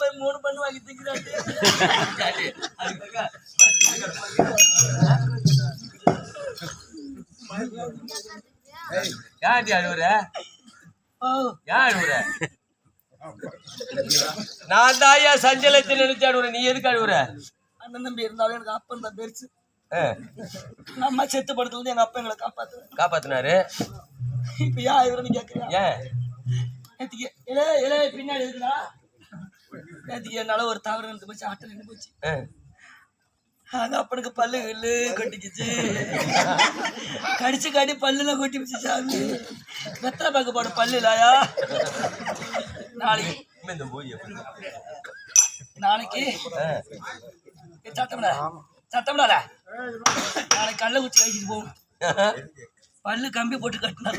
போய் மூணு பண்ணு வாங்கி திங்கிறாட்டு ஏன்டி அழுவுற? ஏன் அழுவுற? நான் தாயா சஞ்சலத்தை நினைச்சு அழுவுற? நீ எதுக்கு அழுவுற? அண்ணன் தம்பி இருந்தாலும் எனக்கு அப்பன் தான் பெருசு. ஆ, அம்மா செத்து படுத்துல இருந்து எங்க அப்பா எங்களை காப்பாத்து காப்பாத்துனாரு? இப்ப ஏன் இவரன்னு கேக்குறியா? ஏன்? பின்னாடி இருக்குடா நேத்திக்கு என்னால ஒரு தவறு இருந்து போச்சு ஆட்டம் நின்று போச்சு. அந்த அப்பனுக்கு பல்லு கில்லு கொட்டிக்கிச்சு. கடிச்சு காட்டி பல்லுல கொட்டி போச்சு சாமி. வெத்தலை பாக்கு போட பல்லு இல்லாயா நாளைக்கு? நாளைக்கு. சத்தம்டா. சத்தம்டால நாளைக்கு கள்ள குச்சி வச்சுட்டு போகும் பல்லு கம்பி போட்டு கட்டினா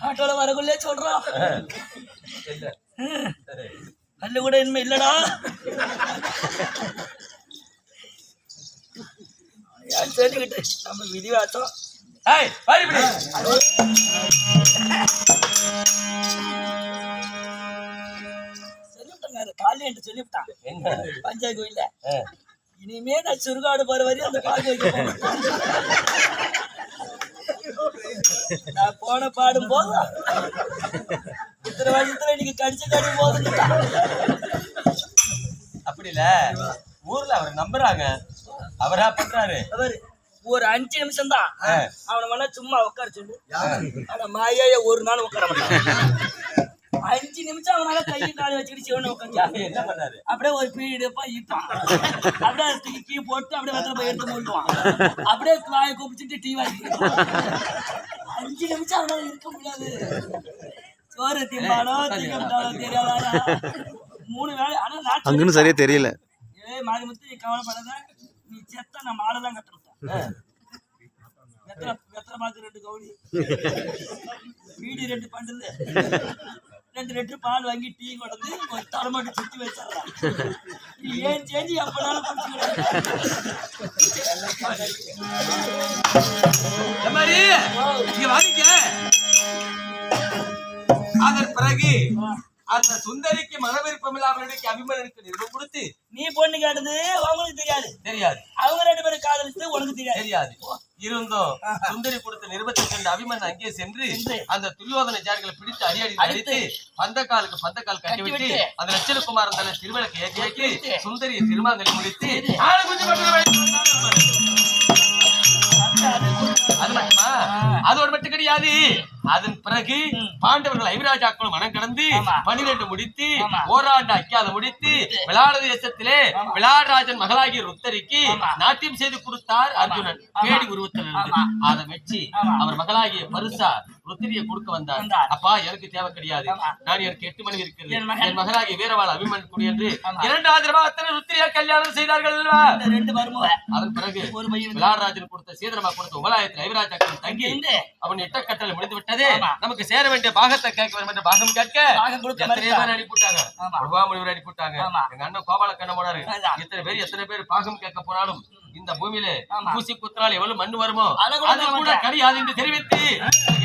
ஆட்டோல வரக்குள்ளே சொல்றான் இல்ல. பல்லு கூட இனிமே இல்லடா. சொல்லிக்கிட்டு நம்ம விதிவாசம். ஏய். சொல்லிவிட்டாங்க காலையில என்கிட்ட சொல்லிவிட்டான் ஆ, இனிமே நான் சுருகாடு போற வரையும் அந்த போறேன். நான் போன பாடும் போதும் இத்தனை வருஷத்துல இன்னைக்கு கடிச்சு கடி போதும் அப்படி இல்ல. ஊர்ல அவர் நம்புறாங்க. அவரா பண்றாரு. அவர் ஒரு அஞ்சு நிமிஷம் தான். அவனை வேணா சும்மா உட்கார சொல்லு. ஆனா மாயாய ஒரு நாள் உட்கார மாட்டான். அஞ்சு நிமிஷம் அவனால கையை காலை வச்சுக்கிட்டு சிவனை உட்காந்து என்ன பண்ணாரு அப்படியே ஒரு பீரியட் எடுப்பா ஈட்டான் அப்படியே தூக்கி போட்டு அப்படியே வெத்தலை போய் எடுத்து மூட்டுவான் அப்படியே வாயை கூப்பிச்சுட்டு டீ வாங்கி அஞ்சு நிமிஷம் அவனால இருக்க முடியாது. சோறு திம்பானோ திங்கம்டானோ தெரியாதா? மூணு வேலை ஆனா அங்கன்னு சரியா தெரியல. ஏய் மாரிமுத்து நீ கவலைப்படாத. நீ செத்த நான் மாலை தான் கட்டுறேன் வெத்தலை வெத்தலை பாக்கு ரெண்டு கவுளி வீடு ரெண்டு பண்டில் ரெண்டு லிட்டர் பால் வாங்கி டீ கொண்டு ஒரு தலைமாட்டு சுத்தி வச்சிடறான் ஏன் சேஞ்சி எப்பனாலும் இந்த அதன் பிறகு அந்த சுந்தரிக்கு மனவிருப்பம் இல்லாமலுக்கு அபிமனுக்கு நிறுவனம் கொடுத்து நீ பொண்ணு கேட்டது அவங்களுக்கு தெரியாது. தெரியாது. அவங்க ரெண்டு பேரும் காதலிச்சு உனக்கு தெரியாது. தெரியாது. இருந்தும் சுந்தரி கொடுத்த நிருபத்தில் கண்டு அபிமன் அங்கே சென்று அந்த துரியோதன ஜாடிகளை பிடித்து அடியடி அடித்து பந்தக்காலுக்கு பந்தக்கால் கட்டிவிட்டு அந்த லட்சணகுமாரன் தன்னை திருவிளக்கு ஏற்றி சுந்தரியை திருமாங்கலி முடித்து மட்டும் அது. மட்டுமா? அதோடு மட்டும் கிடையாது அதன் பிறகு பாண்டவர்கள் ஐவராஜாக்களும் மனம் கடந்து. பனிரெண்டு முடித்து. ஓராண்டு அக்கியாத முடித்து விளாட தேசத்திலே விளாடராஜன் மகளாகிய ருத்தரிக்கு. நாட்டியம் செய்து கொடுத்தார் அர்ஜுனன். பேடி உருவத்தில். அதை வச்சு. அவர் மகளாகிய பரிசா ருத்திரிய கொடுக்க வந்தார். அப்பா எனக்கு தேவை கிடையாது. நான் எனக்கு எட்டு மணி இருக்கிறது என் மகன். என் மகளாகிய வீரவாள் அபிமன் குடி என்று. இரண்டாவது அத்தனை ருத்திரியா கல்யாணம் செய்தார்கள் அதன் பிறகு விளாடராஜன் கொடுத்த சீதனமா கொடுத்த உபலாயத்தில் ஐவராஜாக்கள் தங்கி அவன் எட்ட கட்டளை முடிந்து விட்டது ஆமா. நமக்கு சேர வேண்டிய பாகத்தை கேட்க வேண்டும் பாகம் கேட்க எத்தனை. பேர் அனுப்பிவிட்டாங்க ஆமா. முருகாமொழிவர் அனுப்பிவிட்டாங்க. எங்க அண்ணன் கோபால கண்ண போனாரு அதான். எத்தனை பேர் எத்தனை பேர் பாகம் கேட்க போனாலும் இந்த பூமியில. பூசி குத்தினால் எவ்வளவு மண் வருமோ அதை கூட. கிடையாது என்று தெரிவித்து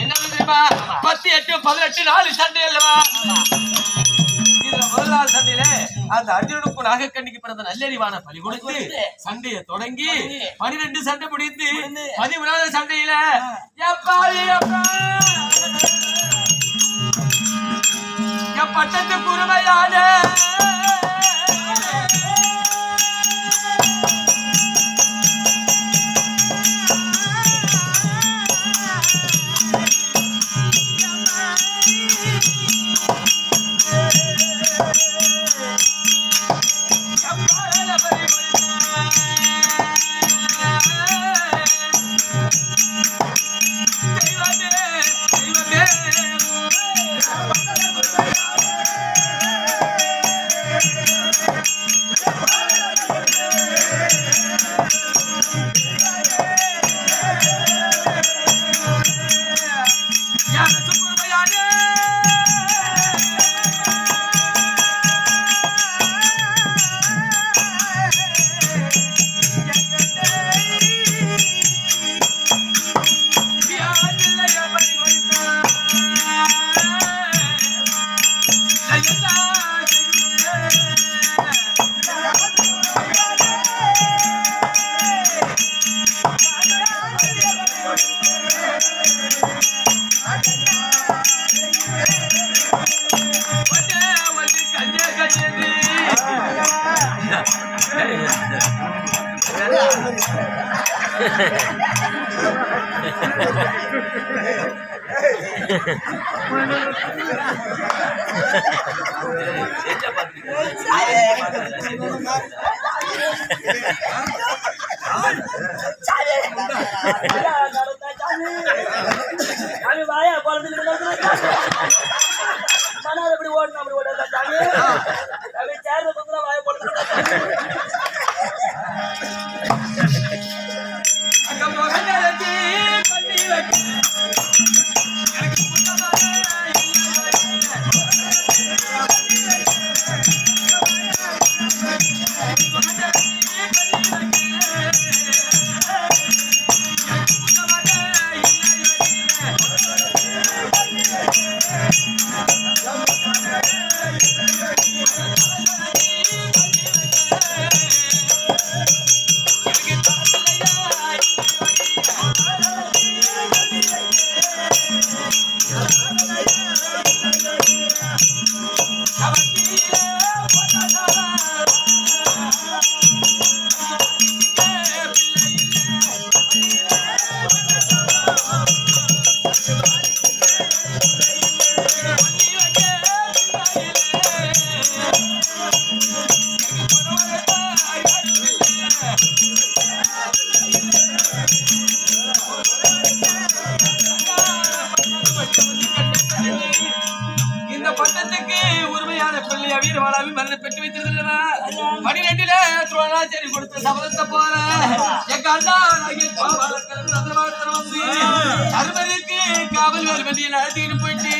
என்ன தெரியுமா பத்து எட்டு பதினெட்டு நாலு சண்டை அல்லவா இதுல முதல் நாள் சண்டையில அந்த அர்ஜுனனுக்கு நாகக்கண்ணிக்கு பிறந்த நல்லறிவான பலி கொடுத்து சண்டையை தொடங்கி பனிரெண்டு சண்டை முடிந்து, பதிமூணாவது சண்டையில எப்பாடி எப்பா எப்பட்டத்து குருமையான வாயா குழந்தைங்க அப்படி ஓடணும் அப்படி ஓடல பனிரெண்டுல துரோணாச்சாரி கொடுத்த சபதத்தை போல எங்க அண்ணா தர்மருக்கு காவல் வேறு வெளியே நடத்திட்டு போயிட்டு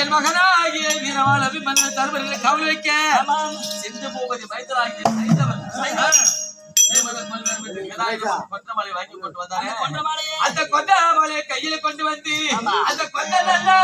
என் மகனாகிய வீரவாளாவி மன்னன் தர்மர்களை காவல் வைக்க சிந்து பூபதி மைந்தராகிய சைந்தவன் கொற்றமலை வாங்கி கொண்டு வந்தாரே. அந்த கொண்ட மலையை? கையில கொண்டு வந்து அந்த கொண்ட நல்லா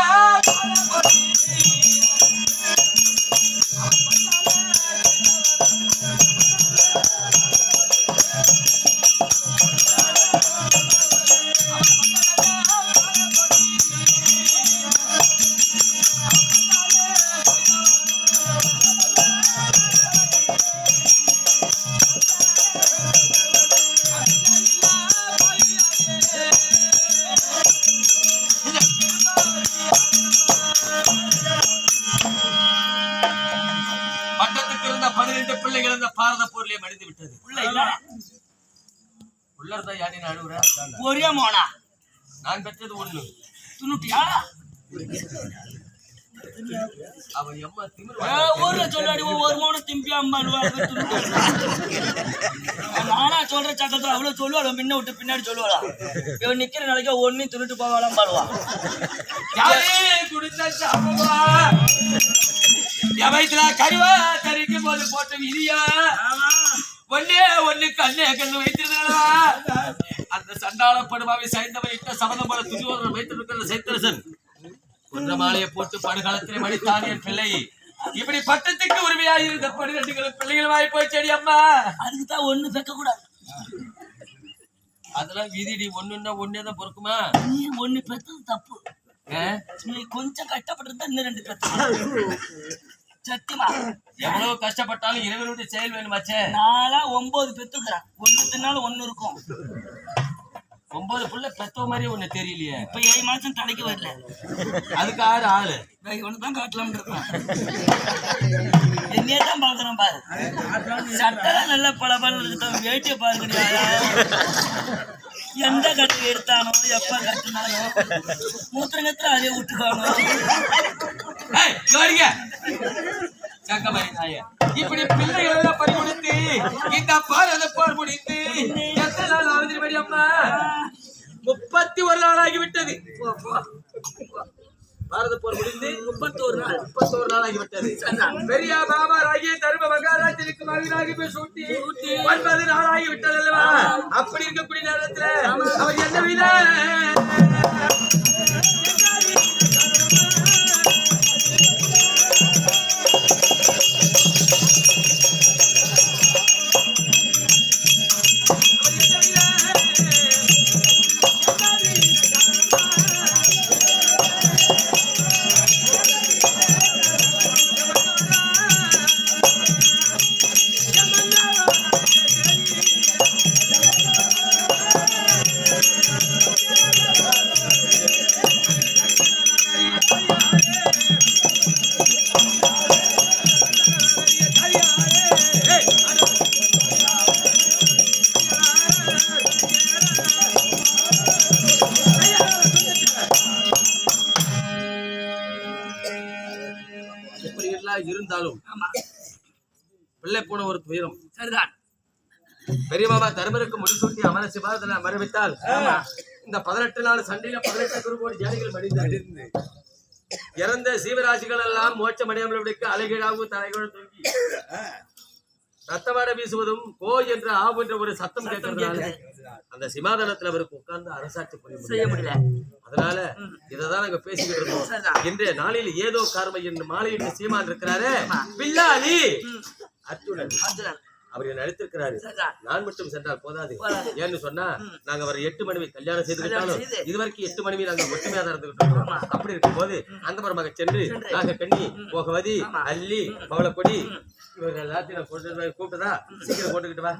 பட்டத்துக்கு இருந்த பன்னிரண்டு பிள்ளைகள் இந்த பாரத போர்லயே மடிந்து விட்டது உள்ள இல்ல உள்ள இருந்தா யானி அழுகுற ஒரே மோனா. நான் பெற்றது ஒண்ணு. துணுட்டியா? அவன் எம்மா திமிரு ஊர்ல சொல்லாடி ஒரு மோன திம்பி அம்மா. நானா சொல்ற சக்கத்துல அவ்வளவு சொல்லுவாள் முன்ன விட்டு பின்னாடி சொல்லுவாளா. இவன் நிக்கிற நாளைக்கு ஒன்னையும் துணுட்டு போவாளாம் பாடுவா யாரே கருவா தரிக்கும் போது போட்ட விதியா ஒன்னே ஒண்ணு கண்ணே கண்ணு வைத்திருந்தா அந்த சண்டாள படுமாவை சைந்தவன் இட்ட சபதம் போல துரியோதன வைத்திருக்கிற சைத்தரசன் குன்ற மாலையை போட்டு படுகாலத்திலே மடித்தான் என் பிள்ளை. இப்படி பட்டத்துக்கு உரிமையாக இருந்த பன்னிரெண்டு பிள்ளைகள் வாய் போய் செடி அம்மா. அதுக்கு தான் ஒண்ணு பெக்க கூடாது அதெல்லாம் விதிடி ஒண்ணுன்னா ஒன்னே தான் பொறுக்குமா? நீ ஒண்ணு பெத்தது தப்பு? நீ கொஞ்சம் கஷ்டப்பட்டிருந்தா இன்னும் ரெண்டு பெத்த சத்தியமா எவ்வளவு கஷ்டப்பட்டாலும் இறைவனுடைய செயல் வேணுமாச்சே நாளா ஒன்பது பெத்துக்கிறேன். ஒண்ணு தின்னாலும் ஒண்ணு இருக்கும். ஒன்பது புள்ள பெத்த மாதிரி ஒண்ணு தெரியலையே. இப்ப ஏழு மாசம் தலைக்கு வரல. அதுக்கு ஆறு ஆளு. இவனு தான் காட்டலாம்னு இருக்கான். என்னையே தான் பாக்குறேன் பாரு. சட்டெல்லாம் நல்ல பல பல இருக்கான் வேட்டிய பாருங்க எந்த கட்டு எடுத்தானோ எப்ப கட்டுனானோ மூத்திரங்கத்துல அதே விட்டுக்கானோ. இப்படி பிள்ளைகள் எல்லாம் பறிகொடுத்து இந்த பாரத போர் முடித்து எத்தனை நாள் ஆகுது மணி அம்மா முப்பத்தி ஒரு நாள் ஆகிவிட்டது. பாரத போர் முடிந்து முப்பத்தோரு நாள் முப்பத்தோரு நாள் ஆகிவிட்டது. பெரிய பாபாராகிய தர்ம மகாராஜனுக்கு மகனாகி போய் சூட்டி ஒன்பது நாள் ஆகிவிட்டது அல்லவா? அப்படி இருக்கக்கூடிய இருந்தாலும் ஆமா. பிள்ளை போன ஒரு துயரம். சரிதான். பெரிய மாமா தருமருக்கு முடிசூட்டி அமர சிவாதத்தில் அமரவித்தால் இந்த பதினெட்டு நாள் சண்டையில பதினெட்டு குருகோடி ஜாதிகள் மடிந்து. இறந்த சீவராசிகள் எல்லாம் மோட்சம் அடையாமலுக்கு அலைகீழாகவும் தலைகளும் தூங்கி. ரத்தவாட வீசுவதும் கோ என்ற ஆவு என்ற ஒரு சத்தம் கேட்கறதுனால அந்த சிமாதனத்துல அவருக்கு உட்கார்ந்து அரசாட்சி செய்ய முடியல. அதனால இததான் நாங்க பேசிக்கிட்டு சரிதான். இன்றைய நாளில் ஏதோ கார்மை என்று மாலையிட்டு சீமான் இருக்கிறாரு. பில்லாலி! அர்ஜுனன். அவர் நடித்திருக்கிறாரு சரிதான் நான் மட்டும் சென்றால் போதாது. ஏன்னு சொன்னா நாங்க அவர் எட்டு மனைவி கல்யாணம் செய்துக்கிட்டாலும் செய்து. இதுவரைக்கும் எட்டு மனைவி நாங்க ஒற்றுமையா தான் இருந்துகிட்டு இருக்கோம் அப்படி இருக்கும்போது அந்த மருமக சென்று நாக கண்ணி போகவதி. அல்லி பவளக்கொடி இவங்க எல்லாத்தையும் நான் கொண்டு வந்து கூப்பிட்டதா சீக்கிரம் போட்டுக்கிட்டு வா.